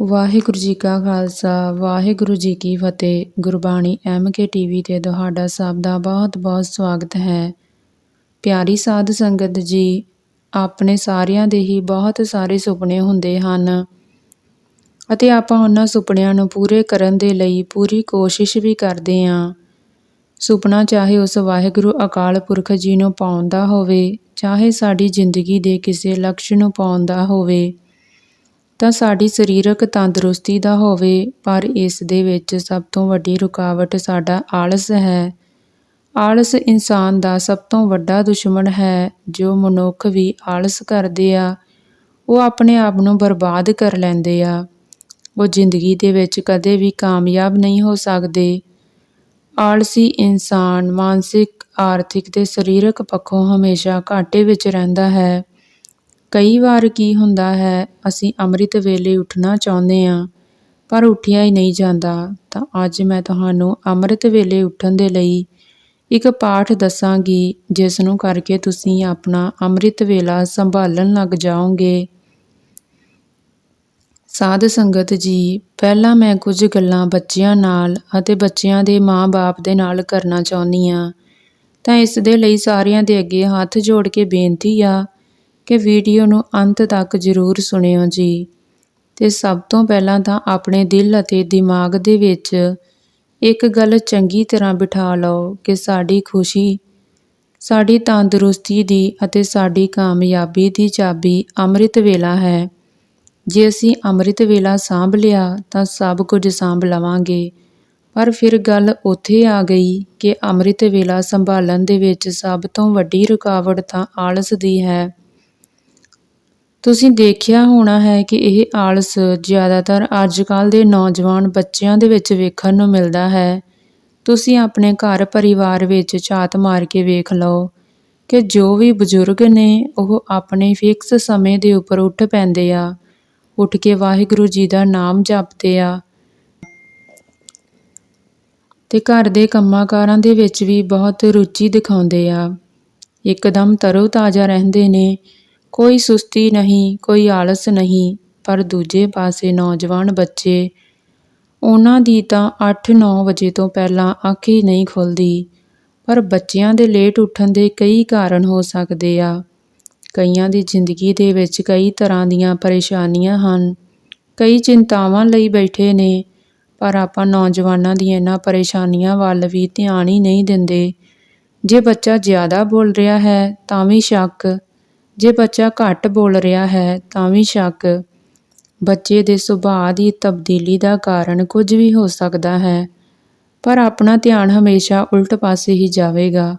ਵਾਹਿਗੁਰੂ ਜੀ ਕਾ ਖਾਲਸਾ, ਵਾਹਿਗੁਰੂ ਜੀ ਕੀ ਫਤਿਹ। Gurbani M K TV ਤੇ ਤੁਹਾਡਾ ਸਭ ਦਾ ਬਹੁਤ-ਬਹੁਤ ਸਵਾਗਤ ਹੈ। ਪਿਆਰੀ ਸਾਧ ਸੰਗਤ ਜੀ, ਆਪਣੇ ਸਾਰਿਆਂ ਦੇ ਹੀ ਬਹੁਤ ਸਾਰੇ ਸੁਪਨੇ ਹੁੰਦੇ ਹਨ ਅਤੇ ਆਪਾਂ ਉਹਨਾਂ ਸੁਪਨਿਆਂ ਨੂੰ ਪੂਰੇ ਕਰਨ ਦੇ ਲਈ ਪੂਰੀ ਕੋਸ਼ਿਸ਼ ਵੀ ਕਰਦੇ ਹਾਂ। ਸੁਪਨਾ ਚਾਹੇ ਉਸ ਵਾਹਿਗੁਰੂ ਅਕਾਲ ਪੁਰਖ ਜੀ ਨੂੰ ਪਾਉਣ ਦਾ ਹੋਵੇ, ਚਾਹੇ ਸਾਡੀ ਜ਼ਿੰਦਗੀ ਦੇ ਕਿਸੇ ਲਕਸ਼ ਨੂੰ ਪਾਉਣ ਦਾ ਹੋਵੇ ਤਾਂ ਸਾਡੀ ਸਰੀਰਕ ਤੰਦਰੁਸਤੀ ਦਾ ਹੋਵੇ, ਪਰ ਇਸ ਦੇ ਵਿੱਚ ਸਭ ਤੋਂ ਵੱਡੀ ਰੁਕਾਵਟ ਸਾਡਾ ਆਲਸ ਹੈ। ਆਲਸ ਇਨਸਾਨ ਦਾ ਸਭ ਤੋਂ ਵੱਡਾ ਦੁਸ਼ਮਣ ਹੈ, ਜੋ ਮਨੁੱਖ ਵੀ ਆਲਸ ਕਰਦੇ ਆ। ਉਹ ਆਪਣੇ ਆਪ ਨੂੰ ਬਰਬਾਦ ਕਰ ਲੈਂਦੇ ਆ। ਉਹ ਜ਼ਿੰਦਗੀ ਦੇ ਵਿੱਚ ਕਦੇ ਵੀ ਕਾਮਯਾਬ ਨਹੀਂ ਹੋ ਸਕਦੇ। ਆਲਸੀ ਇਨਸਾਨ ਮਾਨਸਿਕ, ਆਰਥਿਕ ਤੇ ਸਰੀਰਕ ਪੱਖੋਂ ਹਮੇਸ਼ਾ ਘਾਟੇ ਵਿੱਚ ਰਹਿੰਦਾ ਹੈ। ਕਈ ਵਾਰ ਕੀ ਹੁੰਦਾ ਹੈ, ਅਸੀਂ ਅੰਮ੍ਰਿਤ ਵੇਲੇ ਉੱਠਣਾ ਚਾਹੁੰਦੇ ਹਾਂ, ਪਰ ਉੱਠਿਆ ਹੀ ਨਹੀਂ ਜਾਂਦਾ। ਤਾਂ ਅੱਜ ਮੈਂ ਤੁਹਾਨੂੰ ਅੰਮ੍ਰਿਤ ਵੇਲੇ ਉੱਠਣ ਦੇ ਲਈ ਇੱਕ ਪਾਠ ਦੱਸਾਂਗੀ ਜਿਸ ਨੂੰ ਕਰਕੇ ਤੁਸੀਂ ਆਪਣਾ ਅੰਮ੍ਰਿਤ ਵੇਲਾ ਸੰਭਾਲਣ ਲੱਗ ਜਾਓਗੇ। ਸਾਧ ਸੰਗਤ ਜੀ, ਪਹਿਲਾਂ ਮੈਂ ਕੁਝ ਗੱਲਾਂ ਬੱਚਿਆਂ ਨਾਲ ਅਤੇ ਬੱਚਿਆਂ ਦੇ ਮਾਂ-ਬਾਪ ਦੇ ਨਾਲ ਕਰਨਾ ਚਾਹੁੰਦੀ ਆ ਤਾਂ ਇਸ ਦੇ ਲਈ ਸਾਰਿਆਂ ਦੇ ਅੱਗੇ ਹੱਥ ਜੋੜ ਕੇ ਬੇਨਤੀ ਆ ਕਿ ਵੀਡੀਓ ਨੂੰ ਅੰਤ ਤੱਕ ਜ਼ਰੂਰ ਸੁਣਿਓ ਜੀ। ਤੇ ਸਭ ਤੋਂ ਪਹਿਲਾਂ ਤਾਂ ਆਪਣੇ ਦਿਲ ਅਤੇ ਦਿਮਾਗ ਦੇ ਵਿੱਚ ਇੱਕ ਗੱਲ ਚੰਗੀ ਤਰ੍ਹਾਂ ਬਿਠਾ ਲਓ ਕਿ ਸਾਡੀ ਖੁਸ਼ੀ, ਸਾਡੀ ਤੰਦਰੁਸਤੀ ਦੀ ਅਤੇ ਸਾਡੀ ਕਾਮਯਾਬੀ ਦੀ ਚਾਬੀ ਅੰਮ੍ਰਿਤ ਵੇਲਾ ਹੈ। ਜੇ ਅਸੀਂ ਅੰਮ੍ਰਿਤ ਵੇਲਾ ਸਾਂਭ ਲਿਆ ਤਾਂ ਸਭ ਕੁਝ ਸਾਂਭ ਲਵਾਂਗੇ। ਪਰ ਫਿਰ ਗੱਲ ਉੱਥੇ ਆ ਗਈ ਕਿ ਅੰਮ੍ਰਿਤ ਵੇਲਾ ਸੰਭਾਲਣ ਦੇ ਵਿੱਚ ਸਭ ਤੋਂ ਵੱਡੀ ਰੁਕਾਵਟ ਤਾਂ ਆਲਸ ਦੀ ਹੈ। ਤੁਸੀਂ ਦੇਖਿਆ ਹੋਣਾ ਹੈ ਕਿ ਇਹ ਆਲਸ ਜ਼ਿਆਦਾਤਰ ਅੱਜਕੱਲ ਦੇ ਨੌਜਵਾਨ ਬੱਚਿਆਂ ਦੇ ਵਿੱਚ ਵੇਖਣ ਨੂੰ ਮਿਲਦਾ ਹੈ। ਤੁਸੀਂ ਆਪਣੇ ਘਰ ਪਰਿਵਾਰ ਵਿੱਚ ਝਾਤ ਮਾਰ ਕੇ ਵੇਖ ਲਓ ਕਿ ਜੋ ਵੀ ਬਜ਼ੁਰਗ ਨੇ, ਉਹ ਆਪਣੇ ਫਿਕਸ ਸਮੇਂ ਦੇ ਉੱਪਰ ਉੱਠ ਪੈਂਦੇ ਆ। ਉੱਠ ਕੇ ਵਾਹਿਗੁਰੂ ਜੀ ਦਾ ਨਾਮ ਜਪਦੇ ਆ। ਤੇ ਘਰ ਦੇ ਕੰਮਾਂ-ਕਾਰਾਂ ਦੇ ਵਿੱਚ ਵੀ ਬਹੁਤ ਰੁਚੀ ਦਿਖਾਉਂਦੇ ਆ। ਇੱਕਦਮ ਤਰੋ ਤਾਜ਼ਾ ਰਹਿੰਦੇ ਨੇ। ਕੋਈ ਸੁਸਤੀ ਨਹੀਂ, ਕੋਈ ਆਲਸ ਨਹੀਂ, ਪਰ ਦੂਜੇ ਪਾਸੇ ਨੌਜਵਾਨ ਬੱਚੇ, ਉਹਨਾਂ ਦੀ ਤਾਂ 8-9 ਵਜੇ ਤੋਂ ਪਹਿਲਾਂ ਅੱਖ ਹੀ ਨਹੀਂ ਖੁੱਲਦੀ, ਪਰ ਬੱਚਿਆਂ ਦੇ ਲੇਟ ਉੱਠਣ ਦੇ ਕਈ ਕਾਰਨ ਹੋ ਸਕਦੇ ਆ। ਕਈਆਂ ਦੀ ਜ਼ਿੰਦਗੀ ਦੇ ਵਿੱਚ ਕਈ ਤਰ੍ਹਾਂ ਦੀਆਂ ਪਰੇਸ਼ਾਨੀਆਂ ਹਨ। ਕਈ ਚਿੰਤਾਵਾਂ ਲਈ ਬੈਠੇ ਨੇ, ਪਰ ਆਪਾਂ ਨੌਜਵਾਨਾਂ ਦੀਆਂ ਇਹਨਾਂ ਪਰੇਸ਼ਾਨੀਆਂ ਵੱਲ ਵੀ ਧਿਆਨ ਹੀ ਨਹੀਂ ਦਿੰਦੇ। ਜੇ ਬੱਚਾ ਜ਼ਿਆਦਾ ਬੋਲ ਰਿਹਾ ਹੈ, ਤਾਂ ਵੀ ਸ਼ੱਕ ਜੇ ਬੱਚਾ ਘੱਟ ਬੋਲ ਰਿਹਾ ਹੈ, ਤਾਂ ਵੀ ਸ਼ੱਕ। ਬੱਚੇ ਦੇ ਸੁਭਾਅ ਦੀ ਤਬਦੀਲੀ ਦਾ ਕਾਰਨ ਕੁਝ ਵੀ ਹੋ ਸਕਦਾ ਹੈ, ਪਰ ਆਪਣਾ ਧਿਆਨ ਹਮੇਸ਼ਾ ਉਲਟ ਪਾਸੇ ਹੀ ਜਾਵੇਗਾ।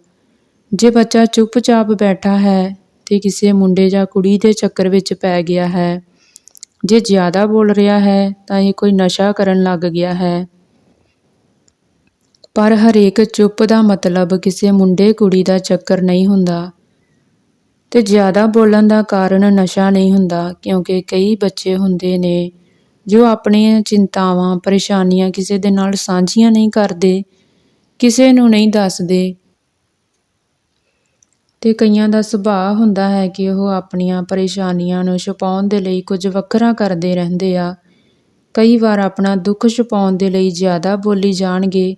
ਜੇ ਬੱਚਾ ਚੁੱਪਚਾਪ ਬੈਠਾ ਹੈ, ਤੇ ਕਿਸੇ ਮੁੰਡੇ ਜਾਂ ਕੁੜੀ ਦੇ ਚੱਕਰ ਵਿੱਚ ਪੈ ਗਿਆ ਹੈ। ਜੇ ਜ਼ਿਆਦਾ ਬੋਲ ਰਿਹਾ ਹੈ, ਤਾਂ ਇਹ ਕੋਈ ਨਸ਼ਾ ਕਰਨ ਲੱਗ ਗਿਆ ਹੈ। ਪਰ ਹਰੇਕ ਚੁੱਪ ਦਾ ਮਤਲਬ ਕਿਸੇ ਮੁੰਡੇ ਕੁੜੀ ਦਾ ਚੱਕਰ ਨਹੀਂ ਹੁੰਦਾ। ਤੇ ਜ਼ਿਆਦਾ ਬੋਲਣ ਦਾ ਕਾਰਨ ਨਸ਼ਾ ਨਹੀਂ ਹੁੰਦਾ, ਕਿਉਂਕਿ ਕਈ ਬੱਚੇ ਹੁੰਦੇ ਨੇ ਜੋ ਆਪਣੀਆਂ ਚਿੰਤਾਵਾਂ, ਪਰੇਸ਼ਾਨੀਆਂ ਕਿਸੇ ਦੇ ਨਾਲ ਸਾਂਝੀਆਂ ਨਹੀਂ ਕਰਦੇ, ਕਿਸੇ ਨੂੰ ਨਹੀਂ ਦੱਸਦੇ। ਤੇ ਕਈਆਂ ਦਾ ਸੁਭਾਅ ਹੁੰਦਾ ਹੈ ਕਿ ਉਹ ਆਪਣੀਆਂ ਪਰੇਸ਼ਾਨੀਆਂ ਨੂੰ ਛੁਪਾਉਣ ਦੇ ਲਈ ਕੁਝ ਵੱਖਰਾ ਕਰਦੇ ਰਹਿੰਦੇ ਆ। ਕਈ ਵਾਰ ਆਪਣਾ ਦੁੱਖ ਛੁਪਾਉਣ ਦੇ ਲਈ ਜ਼ਿਆਦਾ ਬੋਲੀ ਜਾਣਗੇ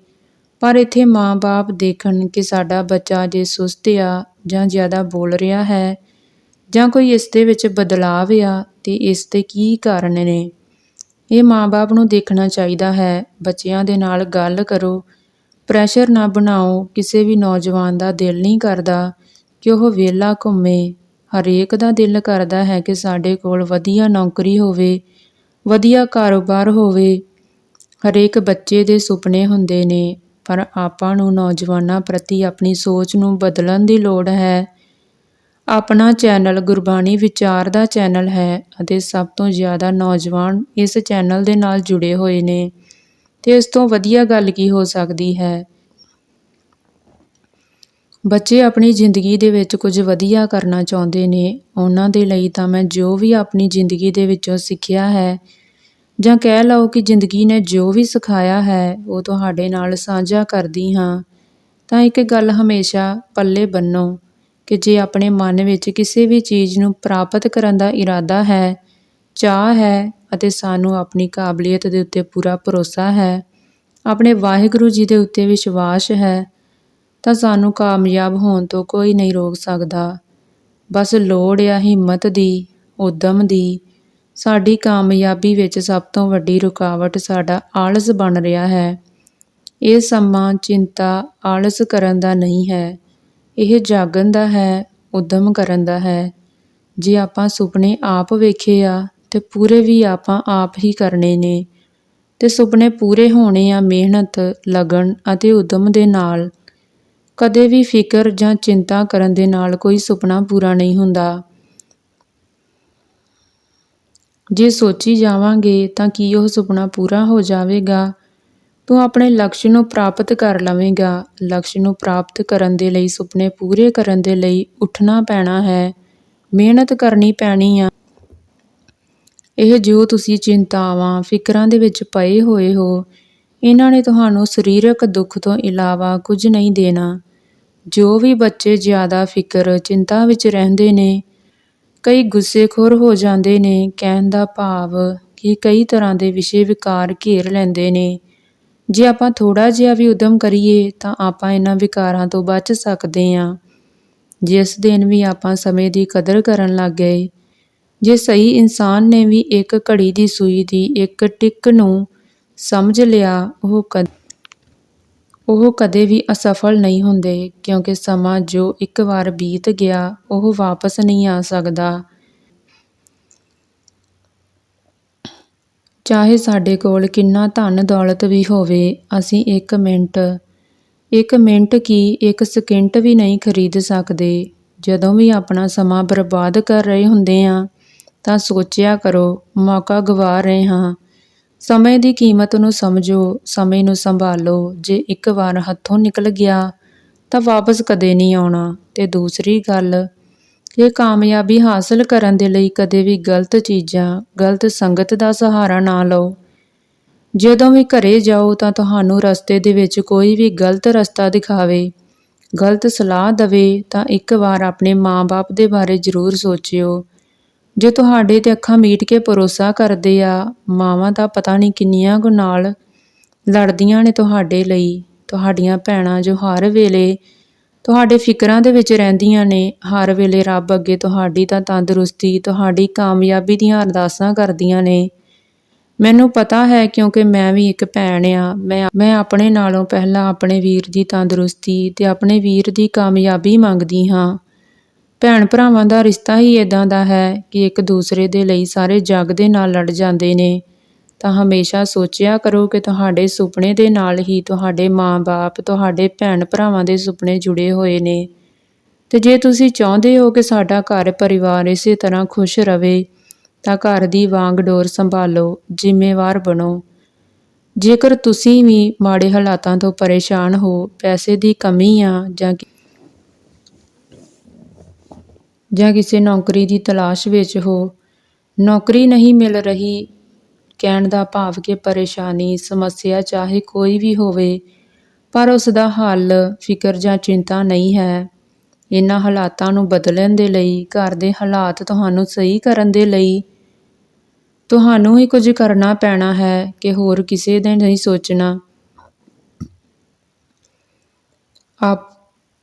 ਪਰ ਇੱਥੇ ਮਾਂ-ਬਾਪ ਦੇਖਣ ਕਿ ਸਾਡਾ ਬੱਚਾ ਜੇ ਸੁਸਤ ਆ ਜਾਂ ਜ਼ਿਆਦਾ ਬੋਲ ਰਿਹਾ ਹੈ ਜਾਂ ਕੋਈ ਇਸ ਦੇ ਵਿੱਚ ਬਦਲਾਵ ਆ, ਤੇ ਇਸ ਦੇ ਕੀ ਕਾਰਨ ਨੇ? ਇਹ ਮਾਂ-ਬਾਪ ਨੂੰ ਦੇਖਣਾ ਚਾਹੀਦਾ ਹੈ। ਬੱਚਿਆਂ ਦੇ ਨਾਲ ਗੱਲ ਕਰੋ। ਪ੍ਰੈਸ਼ਰ ਨਾ ਬਣਾਓ। ਕਿਸੇ ਵੀ ਨੌਜਵਾਨ ਦਾ ਦਿਲ ਨਹੀਂ ਕਰਦਾ ਕਿ ਉਹ ਵਿਹਲਾ ਘੁੰਮੇ। ਹਰੇਕ ਦਾ ਦਿਲ ਕਰਦਾ ਹੈ ਕਿ ਸਾਡੇ ਕੋਲ ਵਧੀਆ ਨੌਕਰੀ ਹੋਵੇ, ਵਧੀਆ ਕਾਰੋਬਾਰ ਹੋਵੇ। ਹਰੇਕ ਬੱਚੇ ਦੇ ਸੁਪਨੇ ਹੁੰਦੇ ਨੇ। ਪਰ ਆਪਾਂ ਨੂੰ ਨੌਜਵਾਨਾਂ ਪ੍ਰਤੀ ਆਪਣੀ ਸੋਚ ਨੂੰ ਬਦਲਣ ਦੀ ਲੋੜ ਹੈ। ਆਪਣਾ ਚੈਨਲ ਗੁਰਬਾਣੀ ਵਿਚਾਰ ਦਾ ਚੈਨਲ ਹੈ ਅਤੇ ਸਭ ਤੋਂ ਜ਼ਿਆਦਾ ਨੌਜਵਾਨ ਇਸ ਚੈਨਲ ਦੇ ਨਾਲ ਜੁੜੇ ਹੋਏ ਨੇ ਤੇ ਇਸ ਤੋਂ ਵਧੀਆ ਗੱਲ ਕੀ ਹੋ ਸਕਦੀ ਹੈ? ਬੱਚੇ ਆਪਣੀ ਜ਼ਿੰਦਗੀ ਦੇ ਵਿੱਚ ਕੁਝ ਵਧੀਆ ਕਰਨਾ ਚਾਹੁੰਦੇ ਨੇ। ਉਹਨਾਂ ਦੇ ਲਈ ਤਾਂ ਮੈਂ ਜੋ ਵੀ ਆਪਣੀ ਜ਼ਿੰਦਗੀ ਦੇ ਵਿੱਚੋਂ ਸਿੱਖਿਆ ਹੈ ਜਾਂ ਕਹਿ ਲਓ ਕਿ ਜ਼ਿੰਦਗੀ ਨੇ ਜੋ ਵੀ ਸਿਖਾਇਆ ਹੈ, ਉਹ ਤੁਹਾਡੇ ਨਾਲ ਸਾਂਝਾ ਕਰਦੀ ਹਾਂ। ਤਾਂ ਇੱਕ ਗੱਲ ਹਮੇਸ਼ਾ ਪੱਲੇ ਬੰਨੋ ਕਿ ਜੇ ਆਪਣੇ ਮਨ ਵਿੱਚ ਕਿਸੇ ਵੀ ਚੀਜ਼ ਨੂੰ ਪ੍ਰਾਪਤ ਕਰਨ ਦਾ ਇਰਾਦਾ ਹੈ, ਚਾਹ ਹੈ ਅਤੇ ਸਾਨੂੰ ਆਪਣੀ ਕਾਬਲੀਅਤ ਦੇ ਉੱਤੇ ਪੂਰਾ ਭਰੋਸਾ ਹੈ, ਆਪਣੇ ਵਾਹਿਗੁਰੂ ਜੀ ਦੇ ਉੱਤੇ ਵਿਸ਼ਵਾਸ ਹੈ, ਤਾਂ ਸਾਨੂੰ ਕਾਮਯਾਬ ਹੋਣ ਤੋਂ ਕੋਈ ਨਹੀਂ ਰੋਕ ਸਕਦਾ। ਬਸ ਲੋੜ ਆ ਹਿੰਮਤ ਦੀ, ਉਦਮ ਦੀ ਸਾਡੀ ਕਾਮਯਾਬੀ ਵਿੱਚ ਸਭ ਤੋਂ ਵੱਡੀ ਰੁਕਾਵਟ ਸਾਡਾ ਆਲਸ ਬਣ ਰਿਹਾ ਹੈ। ਇਹ ਸਮਾਂ, ਚਿੰਤਾ, ਆਲਸ ਕਰਨ ਦਾ ਨਹੀਂ ਹੈ। ਇਹ ਜਾਗਣ ਦਾ ਹੈ, ਉਦਮ ਕਰਨ ਦਾ ਹੈ। ਜੇ ਆਪਾਂ ਸੁਪਨੇ ਆਪ ਵੇਖੇ ਆ, ਤੇ ਪੂਰੇ ਵੀ ਆਪਾਂ ਆਪ ਹੀ ਕਰਨੇ ਨੇ। ਤੇ ਸੁਪਨੇ ਪੂਰੇ ਹੋਣੇ ਆ ਮਿਹਨਤ, ਲਗਨ ਅਤੇ ਉਦਮ ਦੇ ਨਾਲ। ਕਦੇ ਵੀ ਫਿਕਰ ਜਾਂ ਚਿੰਤਾ ਕਰਨ ਦੇ ਨਾਲ ਕੋਈ ਸੁਪਨਾ ਪੂਰਾ ਨਹੀਂ ਹੁੰਦਾ। ਜੇ ਸੋਚੀ ਜਾਵਾਂਗੇ ਤਾਂ ਕੀ ਉਹ ਸੁਪਨਾ ਪੂਰਾ ਹੋ ਜਾਵੇਗਾ? ਤੂੰ ਆਪਣੇ ਲਕਸ਼ ਨੂੰ ਪ੍ਰਾਪਤ ਕਰ ਲਵੇਂਗਾ। ਲਕਸ਼ ਨੂੰ ਪ੍ਰਾਪਤ ਕਰਨ ਦੇ ਲਈ, ਸੁਪਨੇ ਪੂਰੇ ਕਰਨ ਦੇ ਲਈ ਉੱਠਣਾ ਪੈਣਾ ਹੈ। ਮਿਹਨਤ ਕਰਨੀ ਪੈਣੀ ਆ। ਇਹ ਜੋ ਤੁਸੀਂ ਚਿੰਤਾਵਾਂ, ਫਿਕਰਾਂ ਦੇ ਵਿੱਚ ਪਏ ਹੋਏ ਹੋ, ਇਹਨਾਂ ਨੇ ਤੁਹਾਨੂੰ ਸਰੀਰਕ ਦੁੱਖ ਤੋਂ ਇਲਾਵਾ ਕੁਝ ਨਹੀਂ ਦੇਣਾ। ਜੋ ਵੀ ਬੱਚੇ ਜ਼ਿਆਦਾ ਫਿਕਰ, ਚਿੰਤਾ ਵਿੱਚ ਰਹਿੰਦੇ ਨੇ ਕਈ ਗੁੱਸੇਖੋਰ ਹੋ ਜਾਂਦੇ ਨੇ, ਕਹਿਣ ਦਾ ਭਾਵ ਕਿ ਕਈ ਤਰ੍ਹਾਂ ਦੇ ਵਿਸ਼ੇ ਵਿਕਾਰ ਘੇਰ ਲੈਂਦੇ ਨੇ। ਜੇ ਆਪਾਂ ਥੋੜਾ ਜਿਹਾ ਵੀ ਉਦਮ ਕਰੀਏ, ਤਾਂ ਆਪਾਂ ਇਹਨਾਂ ਵਿਕਾਰਾਂ ਤੋਂ ਬਚ ਸਕਦੇ ਹਾਂ। ਜਿਸ ਦਿਨ ਵੀ ਆਪਾਂ ਸਮੇਂ ਦੀ ਕਦਰ ਕਰਨ ਲੱਗ ਗਏ, ਜੇ ਸਹੀ ਇਨਸਾਨ ਨੇ ਵੀ ਇੱਕ ਘੜੀ ਦੀ ਸੂਈ ਦੀ ਇੱਕ ਟਿਕ ਨੂੰ ਸਮਝ ਲਿਆ, ਉਹ ਕਦ ਉਹ ਕਦੇ ਵੀ ਅਸਫਲ ਨਹੀਂ ਹੁੰਦੇ, ਕਿਉਂਕਿ ਸਮਾਂ ਜੋ ਇੱਕ ਵਾਰ ਬੀਤ ਗਿਆ, ਉਹ ਵਾਪਸ ਨਹੀਂ ਆ ਸਕਦਾ। ਚਾਹੇ ਸਾਡੇ ਕੋਲ ਕਿੰਨਾ ਧਨ ਦੌਲਤ ਵੀ ਹੋਵੇ, ਅਸੀਂ ਇੱਕ ਮਿੰਟ ਇੱਕ ਮਿੰਟ ਕੀ ਇੱਕ ਸਕਿੰਟ ਵੀ ਨਹੀਂ ਖਰੀਦ ਸਕਦੇ। ਜਦੋਂ ਵੀ ਆਪਣਾ ਸਮਾਂ ਬਰਬਾਦ ਕਰ ਰਹੇ ਹੁੰਦੇ ਆ ਤਾਂ ਸੋਚਿਆ ਕਰੋ, ਮੌਕਾ ਗਵਾ ਰਹੇ ਹਾਂ। ਸਮੇਂ ਦੀ ਕੀਮਤ ਨੂੰ ਸਮਝੋ, ਸਮੇਂ ਨੂੰ ਸੰਭਾਲੋ। ਜੇ ਇੱਕ ਵਾਰ ਹੱਥੋਂ ਨਿਕਲ ਗਿਆ, ਤਾਂ ਵਾਪਸ ਕਦੇ ਨਹੀਂ ਆਉਣਾ। ਤੇ ਦੂਸਰੀ ਗੱਲ, ਇਹ ਕਾਮਯਾਬੀ ਹਾਸਲ ਕਰਨ ਦੇ ਲਈ ਕਦੇ ਵੀ ਗਲਤ ਚੀਜ਼ਾਂ, ਗਲਤ ਸੰਗਤ ਦਾ ਸਹਾਰਾ ਨਾ ਲਓ। ਜਦੋਂ ਵੀ ਘਰੇ ਜਾਓ, ਤਾਂ ਤੁਹਾਨੂੰ ਰਸਤੇ ਦੇ ਵਿੱਚ ਕੋਈ ਵੀ ਗਲਤ ਰਸਤਾ ਦਿਖਾਵੇ, ਗਲਤ ਸਲਾਹ ਦਵੇ, ਤਾਂ ਇੱਕ ਵਾਰ ਆਪਣੇ ਮਾਂ-ਬਾਪ ਦੇ ਬਾਰੇ ਜ਼ਰੂਰ ਸੋਚਿਓ। ਜੇ ਤੁਹਾਡੇ ਤੇ ਅੱਖਾਂ ਮੀਟ ਕੇ ਭਰੋਸਾ ਕਰਦੇ ਆ, ਮਾਵਾਂ ਦਾ ਪਤਾ ਨਹੀਂ ਕਿੰਨੀਆਂ ਕੁ ਨਾਲ ਲੜਦੀਆਂ ਨੇ ਤੁਹਾਡੇ ਲਈ। ਤੁਹਾਡੀਆਂ ਭੈਣਾਂ ਜੋ ਹਰ ਵੇਲੇ ਤੁਹਾਡੇ ਫਿਕਰਾਂ ਦੇ ਵਿੱਚ ਰਹਿੰਦੀਆਂ ਨੇ, ਹਰ ਵੇਲੇ ਰੱਬ ਅੱਗੇ ਤੁਹਾਡੀ ਤਾਂ ਤੰਦਰੁਸਤੀ, ਤੁਹਾਡੀ ਕਾਮਯਾਬੀ ਦੀਆਂ ਅਰਦਾਸਾਂ ਕਰਦੀਆਂ ਨੇ। ਮੈਨੂੰ ਪਤਾ ਹੈ ਕਿਉਂਕਿ ਮੈਂ ਵੀ ਇੱਕ ਭੈਣ ਆ। ਮੈਂ ਮੈਂ ਆਪਣੇ ਨਾਲੋਂ ਪਹਿਲਾਂ ਆਪਣੇ ਵੀਰ ਦੀ ਤੰਦਰੁਸਤੀ ਤੇ ਆਪਣੇ ਵੀਰ ਦੀ ਕਾਮਯਾਬੀ ਮੰਗਦੀ ਹਾਂ। ਭੈਣ ਭਰਾਵਾਂ ਦਾ ਰਿਸ਼ਤਾ ਹੀ ਇਦਾਂ ਦਾ ਹੈ ਕਿ ਇੱਕ ਦੂਸਰੇ ਦੇ ਲਈ ਸਾਰੇ ਜੱਗ ਦੇ ਨਾਲ ਲੜ ਜਾਂਦੇ ਨੇ। ਤਾਂ ਹਮੇਸ਼ਾ ਸੋਚਿਆ ਕਰੋ ਕਿ ਤੁਹਾਡੇ ਸੁਪਨੇ ਦੇ ਨਾਲ ਹੀ ਤੁਹਾਡੇ ਮਾਂ-ਬਾਪ, ਤੁਹਾਡੇ ਭੈਣ ਭਰਾਵਾਂ ਦੇ ਸੁਪਨੇ ਜੁੜੇ ਹੋਏ ਨੇ। ਤੇ ਜੇ ਤੁਸੀਂ ਚਾਹੁੰਦੇ ਹੋ ਕਿ ਸਾਡਾ ਘਰ ਪਰਿਵਾਰ ਇਸੇ ਤਰ੍ਹਾਂ ਖੁਸ਼ ਰਹੇ ਤਾਂ ਘਰ ਦੀ ਵਾਂਗ ਡੋਰ ਸੰਭਾਲੋ, ਜ਼ਿੰਮੇਵਾਰ ਬਣੋ। ਜੇਕਰ ਤੁਸੀਂ ਵੀ ਮਾੜੇ ਹਾਲਾਤਾਂ ਤੋਂ ਪਰੇਸ਼ਾਨ ਹੋ, ਪੈਸੇ ਦੀ ਕਮੀ ਆ ਜਾਂ ਜਾਂ ਕਿਸੇ ਨੌਕਰੀ ਦੀ ਤਲਾਸ਼ ਵਿੱਚ ਹੋ, ਨੌਕਰੀ ਨਹੀਂ ਮਿਲ ਰਹੀ, ਕਹਿਣ ਦਾ ਭਾਵ ਕਿ ਪਰੇਸ਼ਾਨੀ, ਸਮੱਸਿਆ ਚਾਹੇ ਕੋਈ ਵੀ ਹੋਵੇ, ਪਰ ਉਸ ਦਾ ਹੱਲ, ਫਿਕਰ ਜਾਂ ਚਿੰਤਾ ਨਹੀਂ ਹੈ। ਇਹਨਾਂ ਹਾਲਾਤਾਂ ਨੂੰ ਬਦਲਣ ਦੇ ਲਈ, ਘਰ ਦੇ ਹਾਲਾਤ ਤੁਹਾਨੂੰ ਸਹੀ ਕਰਨ ਦੇ ਲਈ ਤੁਹਾਨੂੰ ਹੀ ਕੁਝ ਕਰਨਾ ਪੈਣਾ ਹੈ ਕਿ ਹੋਰ ਕਿਸੇ ਦੇ ਨਹੀਂ ਸੋਚਣਾ। ਆਪ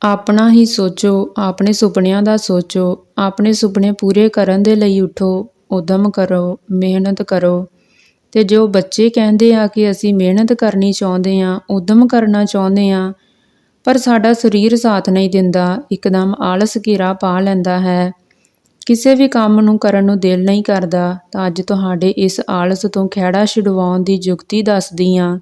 ਆਪਣਾ ਹੀ ਸੋਚੋ, ਆਪਣੇ ਸੁਪਨਿਆਂ ਦਾ ਸੋਚੋ, ਆਪਣੇ ਸੁਪਨੇ ਪੂਰੇ ਕਰਨ ਦੇ ਲਈ ਉਠੋ, ਉਦਮ ਕਰੋ, ਮਿਹਨਤ ਕਰੋ। ਤੇ ਜੋ ਬੱਚੇ ਕਹਿੰਦੇ ਆ ਕਿ ਅਸੀਂ ਮਿਹਨਤ ਕਰਨੀ ਚਾਹੁੰਦੇ ਆ, ਉਦਮ ਕਰਨਾ ਚਾਹੁੰਦੇ ਆ, ਪਰ ਸਾਡਾ ਸਰੀਰ ਸਾਥ ਨਹੀਂ ਦਿੰਦਾ, ਇੱਕਦਮ ਆਲਸ ਘੇਰਾ ਪਾ ਲੈਂਦਾ ਹੈ। ਕਿਸੇ ਵੀ ਕੰਮ ਨੂੰ ਕਰਨ ਨੂੰ ਦਿਲ ਨਹੀਂ ਕਰਦਾ, ਤਾਂ ਅੱਜ ਤੁਹਾਡੇ ਇਸ ਆਲਸ ਤੋਂ ਖਿਹੜਾ ਛੁਡਵਾਉਣ ਦੀ ਯੁਕਤੀ ਦੱਸਦੀ ਆ।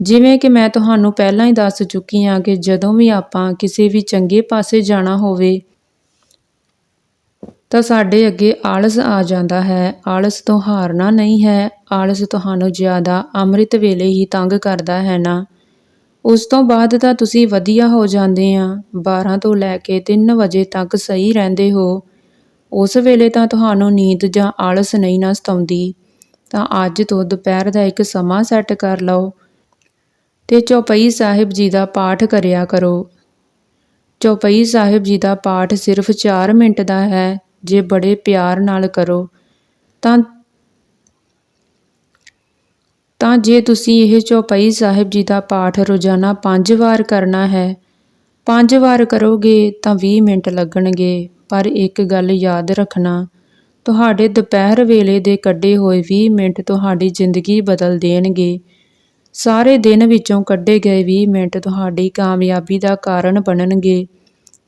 ਜਿਵੇਂ ਕਿ ਮੈਂ ਤੁਹਾਨੂੰ ਪਹਿਲਾਂ ਹੀ ਦੱਸ ਚੁੱਕੀ ਹਾਂ ਕਿ ਜਦੋਂ ਵੀ ਆਪਾਂ ਕਿਸੇ ਵੀ ਚੰਗੇ ਪਾਸੇ ਜਾਣਾ ਹੋਵੇ, ਤਾਂ ਸਾਡੇ ਅੱਗੇ ਆਲਸ ਆ ਜਾਂਦਾ ਹੈ। ਆਲਸ ਤੋਂ ਹਾਰਨਾ ਨਹੀਂ ਹੈ। ਆਲਸ ਤੁਹਾਨੂੰ ਜ਼ਿਆਦਾ ਅੰਮ੍ਰਿਤ ਵੇਲੇ ਹੀ ਤੰਗ ਕਰਦਾ ਹੈ ਨਾ। ਉਸ ਤੋਂ ਬਾਅਦ ਤਾਂ ਤੁਸੀਂ ਵਧੀਆ ਹੋ ਜਾਂਦੇ ਆ। 12 ਤੋਂ ਲੈ ਕੇ 3 ਵਜੇ ਤੱਕ ਸਹੀ ਰਹਿੰਦੇ ਹੋ। ਉਸ ਵੇਲੇ ਤਾਂ ਤੁਹਾਨੂੰ ਨੀਂਦ ਜਾਂ ਆਲਸ ਨਹੀਂ ਨਾ ਸਤਾਉਂਦੀ। ਤਾਂ ਅੱਜ ਤੋਂ ਦੁਪਹਿਰ ਦਾ ਇੱਕ ਸਮਾਂ ਸੈੱਟ ਕਰ ਲਓ। ਤੇ ਚੌਪਈ ਸਾਹਿਬ ਜੀ ਦਾ ਪਾਠ ਕਰਿਆ ਕਰੋ। ਚੌਪਈ ਸਾਹਿਬ ਜੀ ਦਾ ਪਾਠ ਸਿਰਫ 4 ਮਿੰਟ ਦਾ ਹੈ, ਜੇ ਬੜੇ ਪਿਆਰ ਨਾਲ ਕਰੋ। ਤਾਂ ਤਾਂ ਜੇ ਤੁਸੀਂ ਇਹ ਚੌਪਈ ਸਾਹਿਬ ਜੀ ਦਾ ਪਾਠ ਰੋਜ਼ਾਨਾ 5 ਵਾਰ ਕਰਨਾ ਹੈ 5 ਵਾਰ ਕਰੋਗੇ ਤਾਂ 20 ਮਿੰਟ ਲੱਗਣਗੇ, ਪਰ ਇੱਕ ਗੱਲ ਯਾਦ ਰੱਖਣਾ, ਤੁਹਾਡੇ ਦੁਪਹਿਰ ਵੇਲੇ ਦੇ ਕੱਢੇ ਹੋਏ 20 ਮਿੰਟ ਤੁਹਾਡੀ ਜ਼ਿੰਦਗੀ ਬਦਲ ਦੇਣਗੇ। ਸਾਰੇ ਦਿਨ ਵਿੱਚੋਂ ਕੱਢੇ ਗਏ 20 ਮਿੰਟ ਤੁਹਾਡੀ ਕਾਮਯਾਬੀ ਦਾ ਕਾਰਨ ਬਣਨਗੇ।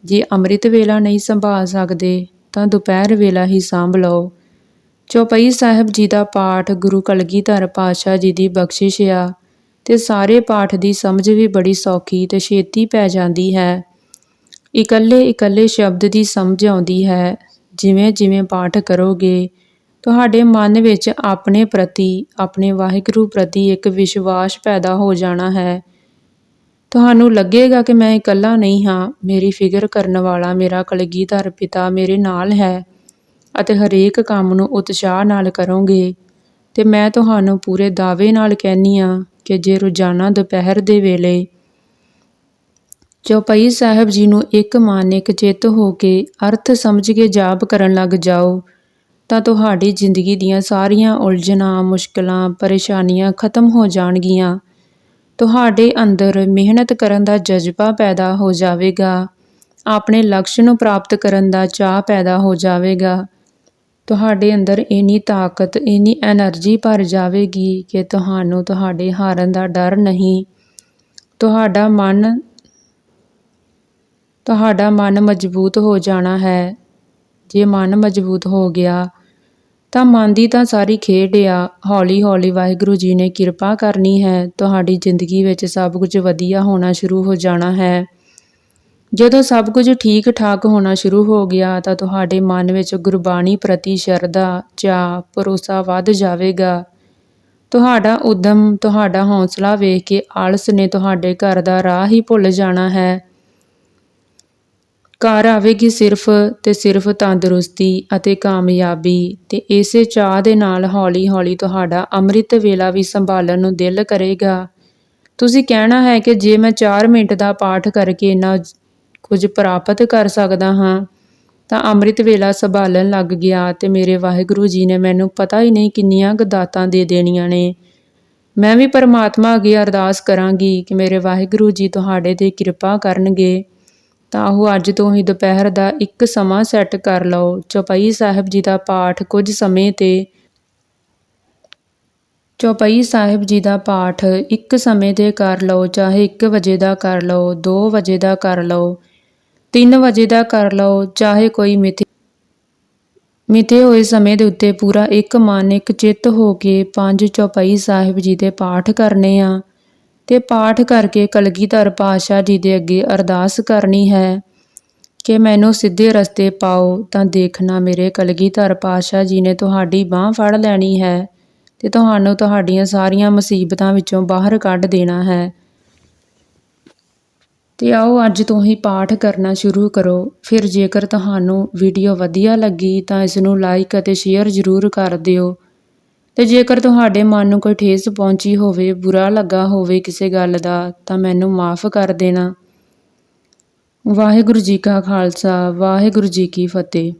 ਜੇ ਅੰਮ੍ਰਿਤ ਵੇਲਾ ਨਹੀਂ ਸੰਭਾਲ ਸਕਦੇ, ਤਾਂ ਦੁਪਹਿਰ ਵੇਲਾ ਹੀ ਸੰਭ ਲਓ। ਚੌਪਈ ਸਾਹਿਬ ਜੀ ਦਾ ਪਾਠ ਗੁਰੂ ਕਲਗੀਧਰ ਪਾਤਸ਼ਾਹ ਜੀ ਦੀ ਬਖਸ਼ਿਸ਼ ਆ ਤੇ ਸਾਰੇ ਪਾਠ ਦੀ ਸਮਝ ਵੀ ਬੜੀ ਸੌਖੀ ਤੇ ਛੇਤੀ ਪੈ ਜਾਂਦੀ ਹੈ। ਇਕੱਲੇ ਇਕੱਲੇ ਸ਼ਬਦ ਦੀ ਸਮਝ ਆਉਂਦੀ ਹੈ। ਜਿਵੇਂ ਜਿਵੇਂ ਪਾਠ ਕਰੋਗੇ ਤੁਹਾਡੇ ਮਨ ਵਿੱਚ ਆਪਣੇ ਪ੍ਰਤੀ, ਆਪਣੇ ਵਾਹਿਗੁਰੂ ਪ੍ਰਤੀ ਇੱਕ ਵਿਸ਼ਵਾਸ ਪੈਦਾ ਹੋ ਜਾਣਾ ਹੈ। ਤੁਹਾਨੂੰ ਲੱਗੇਗਾ ਕਿ ਮੈਂ ਇਕੱਲਾ ਨਹੀਂ ਹਾਂ। ਮੇਰੀ ਫਿਕਰ ਕਰਨ ਵਾਲਾ, ਮੇਰਾ ਕਲਗੀਧਰ ਪਿਤਾ ਮੇਰੇ ਨਾਲ ਹੈ ਅਤੇ ਹਰੇਕ ਕੰਮ ਨੂੰ ਉਤਸ਼ਾਹ ਨਾਲ ਕਰੋਗੇ। ਤੇ ਮੈਂ ਤੁਹਾਨੂੰ ਪੂਰੇ ਦਾਅਵੇ ਨਾਲ ਕਹਿੰਨੀ ਆ ਕਿ ਜੇ ਰੋਜ਼ਾਨਾ ਦੁਪਹਿਰ ਦੇ ਵੇਲੇ ਚੌਪਈ ਸਾਹਿਬ ਜੀ ਨੂੰ ਇੱਕ ਮਨ ਇੱਕ ਚਿੱਤ ਹੋ ਕੇ ਅਰਥ ਸਮਝ ਕੇ ਜਾਪ ਕਰਨ ਲੱਗ ਜਾਓ ਤਾਂ ਤੁਹਾਡੀ ਜ਼ਿੰਦਗੀ ਦੀਆਂ ਸਾਰੀਆਂ ਉਲਝਣਾਂ, ਮੁਸ਼ਕਲਾਂ, ਪਰੇਸ਼ਾਨੀਆਂ ਖਤਮ ਹੋ ਜਾਣਗੀਆਂ। ਤੁਹਾਡੇ ਅੰਦਰ ਮਿਹਨਤ ਕਰਨ ਦਾ ਜਜ਼ਬਾ ਪੈਦਾ ਹੋ ਜਾਵੇਗਾ। ਆਪਣੇ ਲਕਸ਼ ਨੂੰ ਪ੍ਰਾਪਤ ਕਰਨ ਦਾ ਚਾਹ ਪੈਦਾ ਹੋ ਜਾਵੇਗਾ। ਤੁਹਾਡੇ ਅੰਦਰ ਇੰਨੀ ਤਾਕਤ, ਇੰਨੀ એનર્ਜੀ ਭਰ ਜਾਵੇਗੀ ਕਿ ਤੁਹਾਨੂੰ ਤੁਹਾਡੇ ਹਾਰਨ ਦਾ ਡਰ ਨਹੀਂ। ਤੁਹਾਡਾ ਮਨ ਤੁਹਾਡਾ ਮਨ ਮਜ਼ਬੂਤ ਹੋ ਜਾਣਾ ਹੈ। ਜੇ ਮਨ ਮਜ਼ਬੂਤ ਹੋ ਗਿਆ, ਤਾਂ ਮਨ ਦੀ ਤਾਂ ਸਾਰੀ ਖੇਡ ਆ। ਹੌਲੀ ਹੌਲੀ ਵਾਹਿਗੁਰੂ ਜੀ ਨੇ ਕਿਰਪਾ ਕਰਨੀ ਹੈ। ਤੁਹਾਡੀ ਜ਼ਿੰਦਗੀ ਵਿੱਚ ਸਭ ਕੁਝ ਵਧੀਆ ਹੋਣਾ ਸ਼ੁਰੂ ਹੋ ਜਾਣਾ ਹੈ। ਜਦੋਂ ਸਭ ਕੁਝ ਠੀਕ ਠਾਕ ਹੋਣਾ ਸ਼ੁਰੂ ਹੋ ਗਿਆ, ਤਾਂ ਤੁਹਾਡੇ ਮਨ ਵਿੱਚ ਗੁਰਬਾਣੀ ਪ੍ਰਤੀ ਸ਼ਰਧਾ ਚਾਹ ਭਰੋਸਾ ਵੱਧ ਜਾਵੇਗਾ। ਤੁਹਾਡਾ ਉਦਮ, ਤੁਹਾਡਾ ਹੌਸਲਾ ਵੇਖ ਕੇ ਆਲਸ ਨੇ ਤੁਹਾਡੇ ਘਰ ਦਾ ਰਾਹ ਹੀ ਭੁੱਲ ਜਾਣਾ ਹੈ। ਘਰ ਆਵੇਗੀ ਸਿਰਫ ਤੇ ਸਿਰਫ ਤੰਦਰੁਸਤੀ ਅਤੇ ਕਾਮਯਾਬੀ ਤੇ ਇਸੇ ਚਾਹ ਦੇ ਨਾਲ ਹੌਲੀ-ਹੌਲੀ ਤੁਹਾਡਾ ਅੰਮ੍ਰਿਤ ਵੇਲਾ ਵੀ ਸੰਭਾਲਣ ਨੂੰ ਦਿਲ ਕਰੇਗਾ। ਤੁਸੀਂ ਕਹਿਣਾ ਹੈ ਕਿ ਜੇ ਮੈਂ 4 ਮਿੰਟ ਦਾ ਪਾਠ ਕਰਕੇ ਇੰਨਾ ਕੁਝ ਪ੍ਰਾਪਤ ਕਰ ਸਕਦਾ ਹਾਂ, ਤਾਂ ਅੰਮ੍ਰਿਤ ਵੇਲਾ ਸੰਭਾਲਣ ਲੱਗ ਗਿਆ ਤੇ ਮੇਰੇ ਵਾਹਿਗੁਰੂ ਜੀ ਨੇ ਮੈਨੂੰ ਪਤਾ ਹੀ ਨਹੀਂ ਕਿੰਨੀਆਂ ਗਦਾਤਾਂ ਦੇ ਦੇਣੀਆਂ ਨੇ। ਮੈਂ ਵੀ ਪਰਮਾਤਮਾ ਅੱਗੇ ਅਰਦਾਸ ਕਰਾਂਗੀ ਕਿ ਮੇਰੇ ਵਾਹਿਗੁਰੂ ਜੀ ਤੁਹਾਡੇ ਤੇ ਕਿਰਪਾ ਕਰਨਗੇ। ਤਾਂ ਉਹ ਅੱਜ ਤੋਂ ਹੀ ਦੁਪਹਿਰ ਦਾ ਇੱਕ ਸਮਾਂ ਸੈੱਟ ਕਰ ਲਓ। ਚੌਪਈ ਸਾਹਿਬ ਜੀ ਦਾ ਪਾਠ ਕੁਝ ਸਮੇਂ ਤੇ ਚੌਪਈ ਸਾਹਿਬ ਜੀ ਦਾ ਪਾਠ ਇੱਕ ਸਮੇਂ ਤੇ ਕਰ ਲਓ, ਚਾਹੇ 1 ਵਜੇ ਦਾ ਕਰ ਲਓ 2 ਵਜੇ ਦਾ ਕਰ ਲਓ 3 ਵਜੇ ਦਾ ਕਰ ਲਓ, ਚਾਹੇ ਕੋਈ ਮਿਤੀ ਮਿਤੇ ਹੋਏ ਸਮੇਂ ਦੇ ਉੱਤੇ ਪੂਰਾ ਇੱਕ ਮਨ ਇੱਕ ਚਿੱਤ ਹੋ ਕੇ ਪੰਜ ਚੌਪਈ ਸਾਹਿਬ ਜੀ ਦੇ ਪਾਠ ਕਰਨੇ ਆ। ਤੇ ਪਾਠ ਕਰਕੇ ਕਲਗੀਧਰ ਪਾਤਸ਼ਾਹ ਜੀ ਦੇ ਅੱਗੇ ਅਰਦਾਸ ਕਰਨੀ ਹੈ ਕਿ ਮੈਨੂੰ ਸਿੱਧੇ ਰਸਤੇ ਪਾਓ ਤਾਂ ਦੇਖਣਾ ਮੇਰੇ ਕਲਗੀਧਰ ਪਾਤਸ਼ਾਹ ਜੀ ਨੇ ਤੁਹਾਡੀ ਬਾਹ ਫੜ ਲੈਣੀ ਹੈ ਤੇ ਤੁਹਾਨੂੰ ਤੁਹਾਡੀਆਂ ਸਾਰੀਆਂ ਮੁਸੀਬਤਾਂ ਵਿੱਚੋਂ ਬਾਹਰ ਕੱਢ ਦੇਣਾ ਹੈ। ਤੇ ਆਓ ਅੱਜ ਤੋਂ ਹੀ ਪਾਠ ਕਰਨਾ ਸ਼ੁਰੂ ਕਰੋ। ਫਿਰ ਜੇਕਰ ਤੁਹਾਨੂੰ ਵੀਡੀਓ ਵਧੀਆ ਲੱਗੀ ਤਾਂ ਇਸ ਨੂੰ ਲਾਈਕ ਅਤੇ ਸ਼ੇਅਰ ਜ਼ਰੂਰ ਕਰ ਦਿਓ। ਤੇ ਜੇਕਰ ਤੁਹਾਡੇ ਮਨ ਨੂੰ ਕੋਈ ਠੇਸ ਪਹੁੰਚੀ ਹੋਵੇ, ਬੁਰਾ ਲੱਗਾ ਹੋਵੇ ਕਿਸੇ ਗੱਲ ਦਾ, ਤਾਂ ਮੈਨੂੰ ਮਾਫ ਕਰ ਦੇਣਾ। ਵਾਹਿਗੁਰੂ ਜੀ ਕਾ ਖਾਲਸਾ, ਵਾਹਿਗੁਰੂ ਜੀ ਕੀ ਫਤਿਹ।